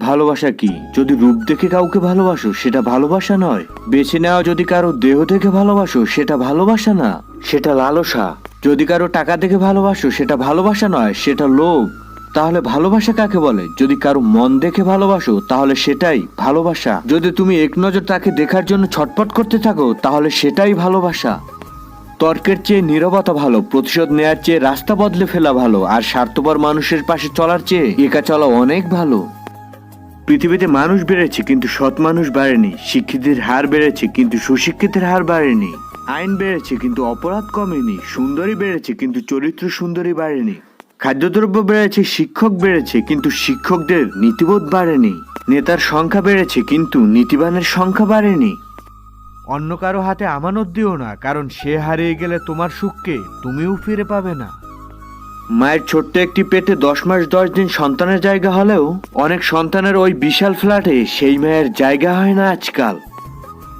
ভালোবাসা কি? যদি রূপ দেখে কাউকে ভালোবাসো, সেটা ভালোবাসা নয়। বেছে নেওয়া যদি কারও দেহ দেখে ভালোবাসো, সেটা ভালোবাসা না। সেটা লালসা। যদি কারও টাকা দেখে ভালোবাসো, সেটা ভালোবাসা নয়, সেটা লোভ। তাহলে ভালোবাসা কাকে বলে? যদি কারও মন দেখে ভালোবাসো, তাহলে সেটাই ভালোবাসা। যদি তুমি এক নজর তাকে দেখার জন্য ছটপট করতে থাকো, তাহলে সেটাই ভালোবাসা। তর্কের চেয়ে নীরবতা ভালো, প্রতিশোধ নেয়ার চেয়ে রাস্তা বদলে ফেলা ভালো, আর স্বার্থপর মানুষের পাশে চলার চেয়ে একা চলা অনেক ভালো। পৃথিবীতে মানুষ বেড়েছে, কিন্তু সৎ মানুষ বাড়েনি। শিক্ষিতের হার বেড়েছে, কিন্তু সুশিক্ষিতের হার বাড়েনি। আইন বেড়েছে, কিন্তু অপরাধ কমেনি। সুন্দরী বেড়েছে, কিন্তু চরিত্র সুন্দরী বাড়েনি। খাদ্যদ্রব্য বেড়েছে, শিক্ষক বেড়েছে, কিন্তু শিক্ষকদের নীতিবোধ বাড়েনি। নেতার সংখ্যা বেড়েছে, কিন্তু নীতিবানের সংখ্যা বাড়েনি। অন্য কারও হাতে আমানত দিও না, কারণ সে হারিয়ে গেলে তোমার সুখকে তুমিও ফিরে পাবে না। মায়ের ছোট্ট একটি পেটে দশ মাস দশ দিন সন্তানের জায়গা হলেও অনেক সন্তানের ওই বিশাল ফ্ল্যাটে সেই মায়ের জায়গা হয় না আজকাল।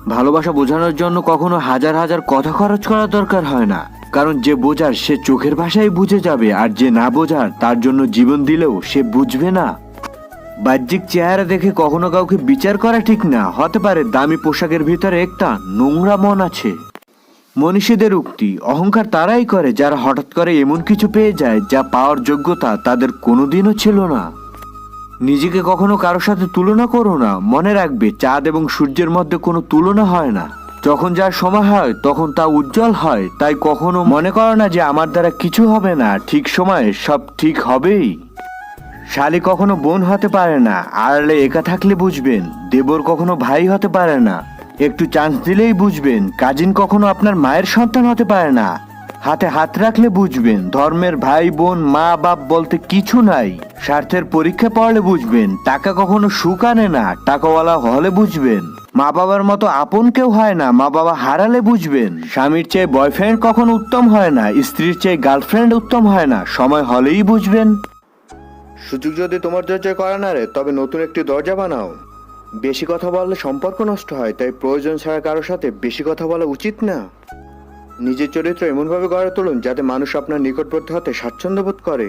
ভালোবাসা বোঝানোর জন্য কখনো হাজার হাজার কথা খরচ করার দরকার হয় না। কারণ যে বোঝার সে চোখের ভাষায় বুঝে যাবে আর যে না বোঝার তার জন্য জীবন দিলেও সে বুঝবে না। বাহ্যিক চেহারা দেখে কখনো কাউকে বিচার করা ঠিক না। হতে পারে দামি পোশাকের ভিতরে একটা নোংরা মন আছে। মনীষীদের উক্তি, অহংকার তারাই করে যারা হঠাৎ করে এমন কিছু পেয়ে যায় যা পাওয়ার যোগ্যতা তাদের কোনোদিনও ছিল না। নিজেকে কখনো কারও সাথে তুলনা করো না। মনে রাখবে, চাঁদ এবং সূর্যের মধ্যে কোনো তুলনা হয় না। যখন যার সময় হয়, তখন তা উজ্জ্বল হয়। তাই কখনো মনে করো না যে আমার দ্বারা কিছু হবে না, ঠিক সময়ে সব ঠিক হবেই। শালি কখনো বোন হতে পারে না, আড়ালে একা থাকলে বুঝবেন, দেবর কখনো ভাই হতে পারে না। একটু চান্স দিলেই বুঝবেন, কাজিন কখনো আপনার মায়ের সন্তান হতে পারে না। হাতে হাত রাখলে বুঝবেন, ধর্মের ভাই, বোন, মা, বাপ বলতে কিছু নাই। স্বার্থের পরীক্ষা পড়লে বুঝবেন, টাকা কখনো সুখ আনে না, টাকাওয়ালা হলে বুঝবেন। মা বাবার মতো আপন কেউ হয় না, মা বাবা হারালে বুঝবেন। স্বামীর চেয়ে বয়ফ্রেন্ড কখনো উত্তম হয় না, স্ত্রীর চেয়ে গার্লফ্রেন্ড উত্তম হয় না, সময় হলেই বুঝবেন। সুযোগ যদি তোমার দরজায় করা না রে, তবে নতুন একটি দরজা বানাও। বেশি কথা বললে সম্পর্ক নষ্ট হয়, তাই প্রয়োজন ছাড়া কারোর সাথে বেশি কথা বলা উচিত না। নিজের চরিত্র এমনভাবে গড়ে তুলুন যাতে মানুষ আপনার নিকটবর্তী হতে স্বাচ্ছন্দ্য বোধ করে।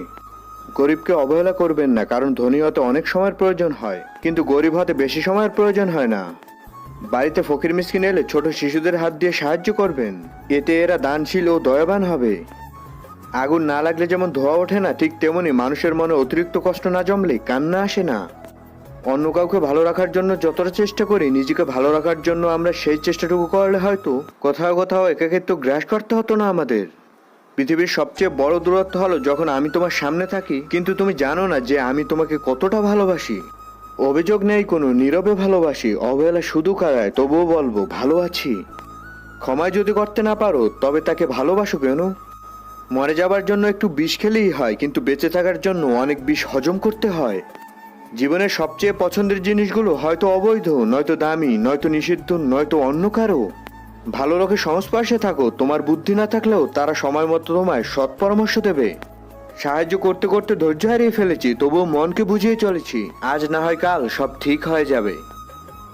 গরিবকে অবহেলা করবেন না, কারণ ধনী হতে অনেক সময়ের প্রয়োজন হয়, কিন্তু গরিব হতে বেশি সময়ের প্রয়োজন হয় না। বাড়িতে ফকির মিসকিন এলে ছোট শিশুদের হাত দিয়ে সাহায্য করবেন, এতে এরা দানশীল ও দয়াবান হবে। আগুন না লাগলে যেমন ধোয়া ওঠে না, ঠিক তেমনি মানুষের মনে অতিরিক্ত কষ্ট না জমলে কান্না আসে না। অন্য কাউকে ভালো রাখার জন্য যতটা চেষ্টা করি, নিজেকে ভালো রাখার জন্য আমরা সেই চেষ্টাটুকু করলে হয়তো কোথাও কোথাও একাকিত্ব গ্রাস করতে হতো না আমাদের। পৃথিবীর সবচেয়ে বড় দূরত্ব হলো যখন আমি তোমার সামনে থাকি, কিন্তু তুমি জানো না যে আমি তোমাকে কতটা ভালোবাসি। অভিযোগ নেই কোনো, নীরবে ভালোবাসি, অবহেলা শুধু কারায়, তবুও বলব ভালো আছি। ক্ষমায় যদি করতে না পারো, তবে তাকে ভালোবাসো কেন মরে যাবার জন্য একটু বিষ খেলেই হয়, কিন্তু বেঁচে থাকার জন্য অনেক বিষ হজম করতে হয়। জীবনের সবচেয়ে পছন্দের জিনিসগুলো হয়তো অবৈধ, নয়তো দামি, নয়তো নিষিদ্ধ, নয়তো অন্য কারও। ভালো লোকের সংস্পর্শে থাকো, তোমার বুদ্ধি না থাকলেও তারা সময় মতো তোমায় সৎ পরামর্শ দেবে। সাহায্য করতে করতে ধৈর্য হারিয়ে ফেলেছি, তবুও মনকে বুঝিয়ে চলেছি, আজ না হয় কাল সব ঠিক হয়ে যাবে।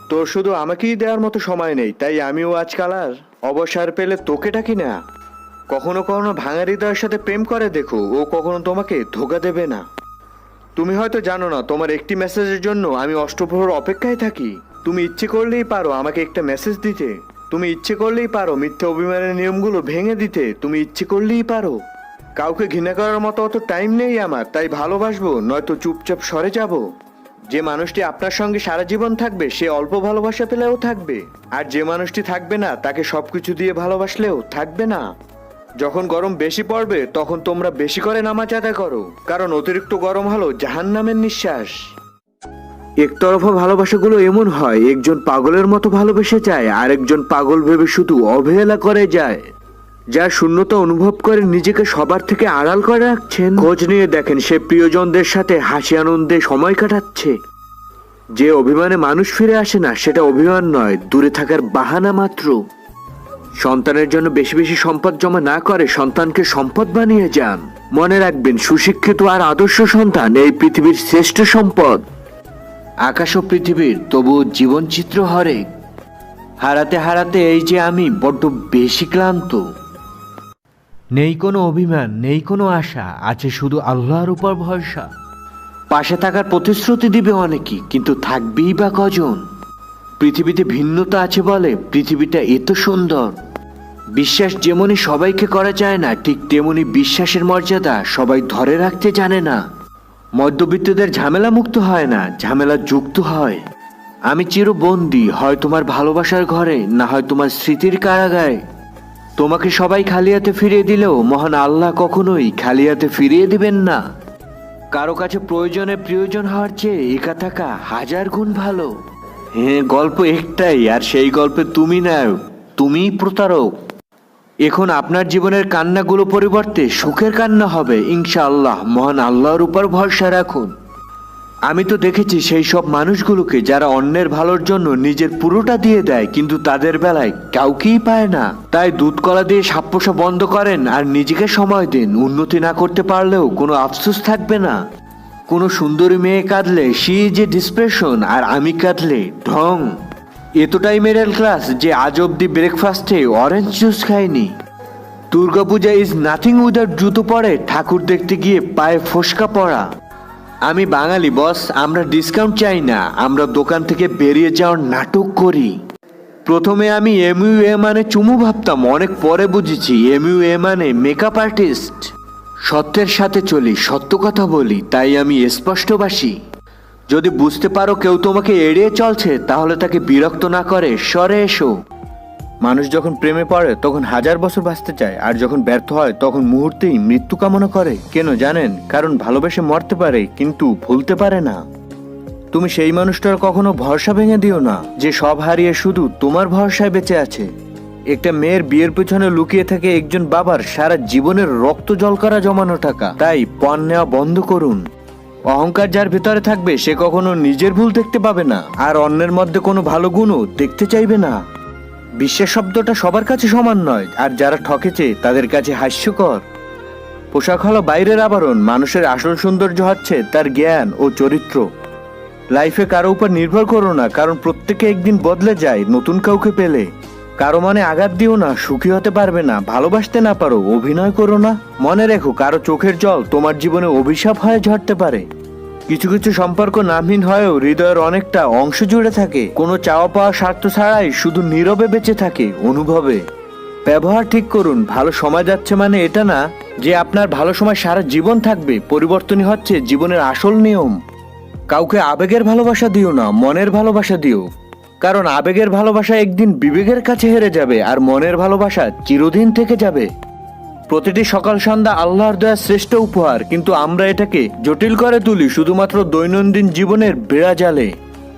তোর শুধু আমাকেই দেওয়ার মতো সময় নেই, তাই আমিও আজকাল আর অবসর পেলে তোকে ডাকি না। কখনো কখনো ভাঙা হৃদয়ের সাথে প্রেম করে দেখো, ও কখনো তোমাকে ধোকা দেবে না। তুমি হয়তো জানো না, তোমার একটি মেসেজের জন্য আমি অষ্টপ্রহর অপেক্ষায় থাকি। তুমি ইচ্ছে করলেই পারো আমাকে একটা মেসেজ দিতে। তুমি ইচ্ছে করলেই পারো মিথ্যে অভিমানের নিয়মগুলো ভেঙে দিতে। তুমি ইচ্ছে করলেই পারো। কাউকে ঘৃণা করার মতো অত টাইম নেই আমার, তাই ভালোবাসবো, নয়তো চুপচাপ সরে যাব। যে মানুষটি আপনার সঙ্গে সারা জীবন থাকবে, সে অল্প ভালোবাসা পেলেও থাকবে। আর যে মানুষটি থাকবে না, তাকে সবকিছু দিয়ে ভালোবাসলেও থাকবে না। যখন গরম বেশি পড়বে, তখন তোমরা বেশি করে নামাজ আদায় করো, কারণ অতিরিক্ত গরম হলো জাহান নামের নিঃশ্বাস। একতরফা ভালোবাসাগুলো এমন হয়, একজন পাগলের মতো ভালোবেসে যায় আর একজন পাগল ভেবে শুধু অবহেলা করে যায়। যার শূন্যতা অনুভব করে নিজেকে সবার থেকে আড়াল করে রাখছেন। খোঁজ নিয়ে দেখেন, সে প্রিয়জনদের সাথে হাসি আনন্দে সময় কাটাচ্ছে। যে অভিমানে মানুষ ফিরে আসে না, সেটা অভিমান নয়, দূরে থাকার বাহানা মাত্র। সন্তানের জন্য বেশি বেশি সম্পদ জমা না করে সন্তানকে সম্পদ বানিয়ে যান। মনে রাখবেন, সুশিক্ষিত আর আদর্শ সন্তান এই পৃথিবীর শ্রেষ্ঠ সম্পদ। আকাশ ও পৃথিবীর তবু জীবনচিত্র হরেক হারাতে হারাতে এই যে আমি বড্ড বেশি ক্লান্ত। নেই কোনো অভিমান, নেই কোনো আশা, আছে শুধু আল্লাহর উপর ভরসা। পাশে থাকার প্রতিশ্রুতি দিবে অনেকেই কিন্তু থাকবেই বা কজন? পৃথিবীতে ভিন্নতা আছে বলে পৃথিবীটা এত সুন্দর। বিশ্বাস যেমনই সবাইকে করা যায় না, ঠিক তেমনি বিশ্বাসের মর্যাদা সবাই ধরে রাখতে জানে না। মধ্যবিত্তদের ঝামেলা মুক্ত হয় না ঝামেলা যুক্ত হয়। আমি চিরবন্দি, হয় তোমার ভালোবাসার ঘরে, না হয় তোমার স্মৃতির কারাগারে। তোমাকে সবাই খালিয়াতে ফিরিয়ে দিলেও মহান আল্লাহ কখনোই খালিয়াতে ফিরিয়ে দিবেন না। কারও কাছে প্রয়োজনে প্রয়োজন হওয়ার চেয়ে একা থাকা হাজার গুণ ভালো। হ্যাঁ গল্প একটাই, আর সেই গল্পে তুমি নাও, তুমিই প্রতারক। এখন আপনার জীবনের কান্নাগুলো পরিবর্তে সুখের কান্না হবে, ইনশাআল্লাহ। মহান আল্লাহর উপর ভরসা রাখুন। আমি তো দেখেছি সেই সব মানুষগুলোকে যারা অন্যের ভালোর জন্য নিজের পুরোটা দিয়ে দেয়, কিন্তু তাদের বেলায় কাউকেই পায় না। তাই দুধ কলা দিয়ে সাপ্পোসা বন্ধ করেন আর নিজেকে সময় দিন। উন্নতি না করতে পারলেও কোনো আফসোস থাকবে না। কোনো সুন্দরী মেয়ে কাঁদলে, সে যে ডিসপ্রেশন আর আমি কাঁদলে, ঢং এতটাই মিডল ক্লাস যে আজ অব্দি ব্রেকফাস্টে অরেঞ্জ জুস খায়নি দুর্গাপূজা ইজ নাথিং উইদাউট জুতো পরে ঠাকুর দেখতে গিয়ে পায়ে ফোসকা পড়া। আমি বাঙালি বস আমরা ডিসকাউন্ট চাই না, আমরা দোকান থেকে বেরিয়ে যাওয়ার নাটক করি। প্রথমে আমি এমইউ এ মানে চুমু ভাবতাম, অনেক পরে বুঝেছি এমইউ এ মানে মেকআপ আর্টিস্ট সত্যের সাথে চলি, সত্য কথা বলি, তাই আমি স্পষ্টবাসী। যদি বুঝতে পারো কেউ তোমাকে এড়িয়ে চলছে, তাহলে তাকে বিরক্ত না করে সরে এসো। মানুষ যখন প্রেমে পড়ে, তখন হাজার বছর বাঁচতে চায়, আর যখন ব্যর্থ হয়, তখন মুহূর্তেই মৃত্যু কামনা করে। কেন জানেন? কারণ ভালোবেসে মরতে পারে, কিন্তু ভুলতে পারে না। তুমি সেই মানুষটার কখনো ভরসা ভেঙে দিও না, যে সব হারিয়ে শুধু তোমার ভরসায় বেঁচে আছে। একটা মেয়ের বিয়ের পেছনে লুকিয়ে থাকে একজন বাবার সারা জীবনের রক্ত জল করা জমানো টাকা। তাই পণ নেওয়া বন্ধ করুন। অহংকার যার ভেতরে থাকবে, সে কখনো নিজের ভুল দেখতে পাবে না। আর অন্যের মধ্যে কোনো ভালো গুণও দেখতে চাইবে না। বিশ্বাস শব্দটা সবার কাছে সমান নয়, আর যারা ঠকেছে, তাদের কাছে হাস্যকর। পোশাক হলো বাইরের আবরণ, মানুষের আসল সৌন্দর্য হচ্ছে তার জ্ঞান ও চরিত্র। লাইফে কারও উপর নির্ভর করো না, কারণ প্রত্যেকে একদিন বদলে যায়, নতুন কাউকে পেলে। কারও মনে আঘাত দিও না, সুখী হতে পারবে না, ভালোবাসতে না পারো, অভিনয় করো না। মনে রেখো, কারও চোখের জল তোমার জীবনে অভিশাপ হয়ে ঝরতে পারে। কিছু কিছু সম্পর্ক নামহীন হয়েও হৃদয়ের অনেকটা অংশ জুড়ে থাকে। কোনো চাওয়া পাওয়া স্বার্থ ছাড়াই শুধু নীরবে বেঁচে থাকে অনুভবে। ব্যবহার ঠিক করুন, ভালো সময় যাচ্ছে মানে এটা না যে আপনার ভালো সময় সারা জীবন থাকবে, পরিবর্তনই হচ্ছে জীবনের আসল নিয়ম। কাউকে আবেগের ভালোবাসা দিও না, মনের ভালোবাসা দিও। কারণ আবেগের ভালোবাসা একদিন বিবেকের কাছে হেরে যাবে আর মনের ভালোবাসা চিরদিন থেকে যাবে। প্রতিটি সকাল সন্ধ্যা আল্লাহর দেয়া শ্রেষ্ঠ উপহার, কিন্তু আমরা এটাকে জটিল করে তুলি শুধুমাত্র দৈনন্দিন জীবনের বেড়া জালে।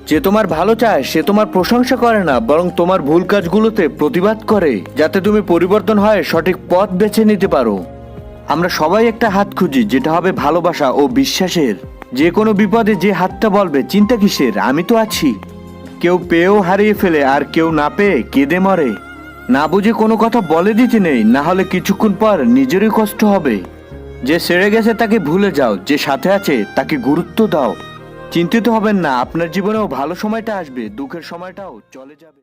যে তোমার ভালো চায়, সে তোমার প্রশংসা করে না, বরং তোমার ভুল কাজগুলোতে প্রতিবাদ করে, যাতে তুমি পরিবর্তন হয় সঠিক পথ বেছে নিতে পারো। আমরা সবাই একটা হাত খুঁজি, যেটা হবে ভালোবাসা ও বিশ্বাসের। যে কোনো বিপদে যে হাতটা বলবে, চিন্তা কিসের? আমি তো আছি। কেউ পেয়েও হারিয়ে ফেলে আর কেউ না পেয়ে কেঁদে মরে। না বুঝে কোনো কথা বলে দিতে নেই, না হলে কিছুক্ষণ পর নিজেরই কষ্ট হবে। যে সেরে গেছে তাকে ভুলে যাও, যে সাথে আছে তাকে গুরুত্ব দাও। চিন্তিত হবেন না, আপনার জীবনেও ভালো সময়টা আসবে, দুঃখের সময়টাও চলে যাবে।